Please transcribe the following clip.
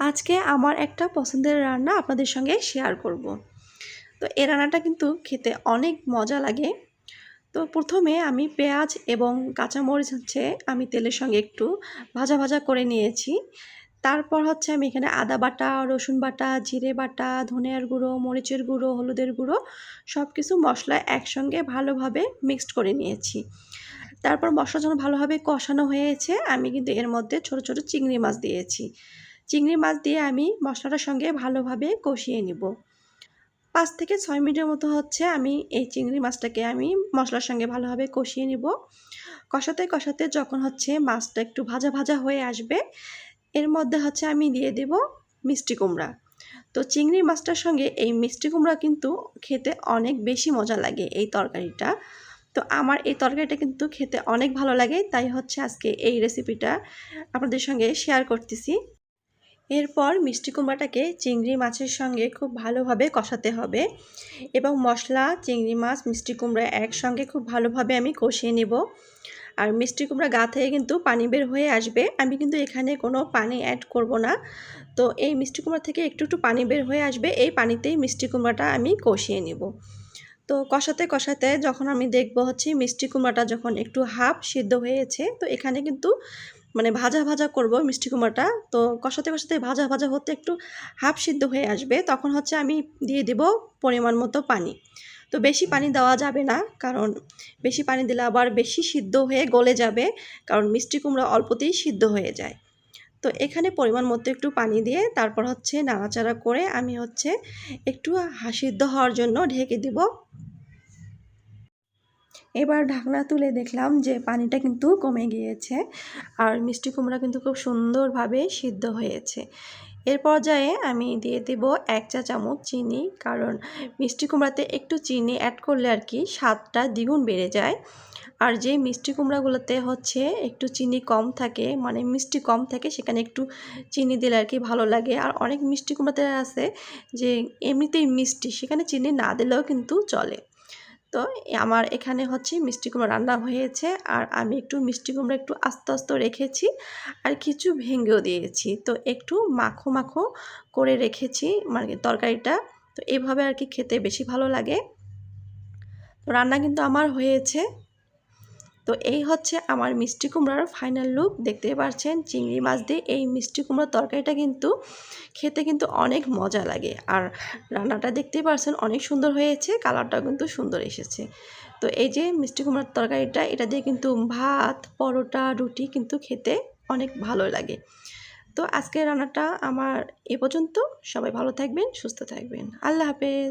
আজকে আমার একটা পছন্দের রান্না আপনাদের সঙ্গে শেয়ার করব। তো এই রান্নাটা কিন্তু খেতে অনেক মজা লাগে। তো প্রথমে আমি পেঁয়াজ এবং কাঁচামরিচ হচ্ছে আমি তেলের সঙ্গে একটু ভাজা ভাজা করে নিয়েছি। তারপর হচ্ছে আমি এখানে আদা বাটা, রসুন বাটা, জিরে বাটা, ধনিয়ার গুঁড়ো, মরিচের গুঁড়ো, হলুদের গুঁড়ো সব কিছু মশলা একসঙ্গে ভালোভাবে মিক্সড করে নিয়েছি। তারপর মশলা যখন ভালোভাবে কষানো হয়েছে, আমি কিন্তু এর মধ্যে ছোট ছোট চিংড়ি মাছ দিয়েছি। চিংড়ি মাছ দিয়ে আমি মশলাটার সঙ্গে ভালোভাবে কষিয়ে নিব। পাঁচ থেকে ছয় মিনিটের মতো হচ্ছে আমি এই চিংড়ি মাছটাকে আমি মশলার সঙ্গে ভালোভাবে কষিয়ে নিব। কষাতে কষাতে যখন হচ্ছে মাছটা একটু ভাজা ভাজা হয়ে আসবে, এর মধ্যে হচ্ছে আমি দিয়ে দেব মিষ্টি কুমড়া। তো চিংড়ি মাছটার সঙ্গে এই মিষ্টি কুমড়া কিন্তু খেতে অনেক বেশি মজা লাগে এই তরকারিটা। তো আমার এই তরকারিটা কিন্তু খেতে অনেক ভালো লাগে, তাই হচ্ছে আজকে এই রেসিপিটা আপনাদের সঙ্গে শেয়ার করতেছি। এরপর মিষ্টি কুমড়াটাকে চিংড়ি মাছের সঙ্গে খুব ভালোভাবে কষাতে হবে এবং মশলা, চিংড়ি মাছ, মিষ্টি কুমড়া একসঙ্গে খুব ভালোভাবে আমি কষিয়ে নেব। আর মিষ্টি কুমড়া গা থেকে কিন্তু পানি বের হয়ে আসবে। আমি কিন্তু এখানে কোনো পানি অ্যাড করব না। তো এই মিষ্টি কুমড়া থেকে একটু একটু পানি বের হয়ে আসবে। এই পানিতেই মিষ্টি কুমড়াটা আমি কষিয়ে নেব। তো কষাতে কষাতে যখন আমি দেখব হচ্ছে মিষ্টি কুমড়াটা যখন একটু হাফ সিদ্ধ হয়েছে, তো এখানে কিন্তু মানে ভাজা ভাজা করব মিষ্টি কুমড়াটা। তো কষাতে কষাতে ভাজা ভাজা হতে একটু হাফ সিদ্ধ হয়ে আসবে। তখন হচ্ছে আমি দিয়ে দিব পরিমাণ মতো পানি। তো বেশি পানি দেওয়া যাবে না, কারণ বেশি পানি দিলে আবার বেশি সিদ্ধ হয়ে গলে যাবে, কারণ মিষ্টি কুমড়া অল্পতেই সিদ্ধ হয়ে যায়। তো এখানে পরিমাণ মতো একটু পানি দিয়ে তারপর হচ্ছে নাড়াচাড়া করে আমি হচ্ছে একটু সিদ্ধ হওয়ার জন্য ঢেকে দিব। এবার ঢাকনা তুলে দেখলাম যে পানিটা কিন্তু কমে গিয়েছে আর মিষ্টি কুমড়া কিন্তু খুব সুন্দরভাবে সিদ্ধ হয়েছে। এর পর্যায়ে আমি দিয়ে দেব এক চা চামচ চিনি, কারণ মিষ্টি কুমড়াতে একটু চিনি অ্যাড করলে আর কি স্বাদটা দ্বিগুণ বেড়ে যায়। আর যে মিষ্টি কুমড়াগুলোতে হচ্ছে একটু চিনি কম থাকে মানে মিষ্টি কম থাকে, সেখানে একটু চিনি দিলে আর কি ভালো লাগে। আর অনেক মিষ্টি কুমড়াতে আছে যে এমনিতেই মিষ্টি, সেখানে চিনি না দিলেও কিন্তু চলে। তো আমার এখানে হচ্ছে মিষ্টি কুমড়ো রান্না হয়েছে আর আমি একটু মিষ্টি কুমড়ো একটু আস্তে আস্তে রেখেছি আর কিছু ভেঙেও দিয়েছি। তো একটু মাখো মাখো করে রেখেছি মানে তরকারিটা। তো এভাবে আর কি খেতে বেশি ভালো লাগে। তো রান্না কিন্তু আমার হয়েছে। তো এই হচ্ছে আমার মিষ্টি কুমড়ার ফাইনাল লুক দেখতে পাচ্ছেন চিংড়ি মাছ দিয়ে এই মিষ্টি কুমড়োর তরকারিটা কিন্তু খেতে কিন্তু অনেক মজা লাগে। আর রান্নাটা দেখতেই পাচ্ছেন অনেক সুন্দর হয়েছে, কালারটাও কিন্তু সুন্দর এসেছে। তো এই যে মিষ্টি কুমড়ার তরকারিটা, এটা দিয়ে কিন্তু ভাত, পরোটা, রুটি কিন্তু খেতে অনেক ভালো লাগে। তো আজকের রান্নাটা আমার এ পর্যন্ত। সবাই ভালো থাকবেন, সুস্থ থাকবেন। আল্লাহ হাফেজ।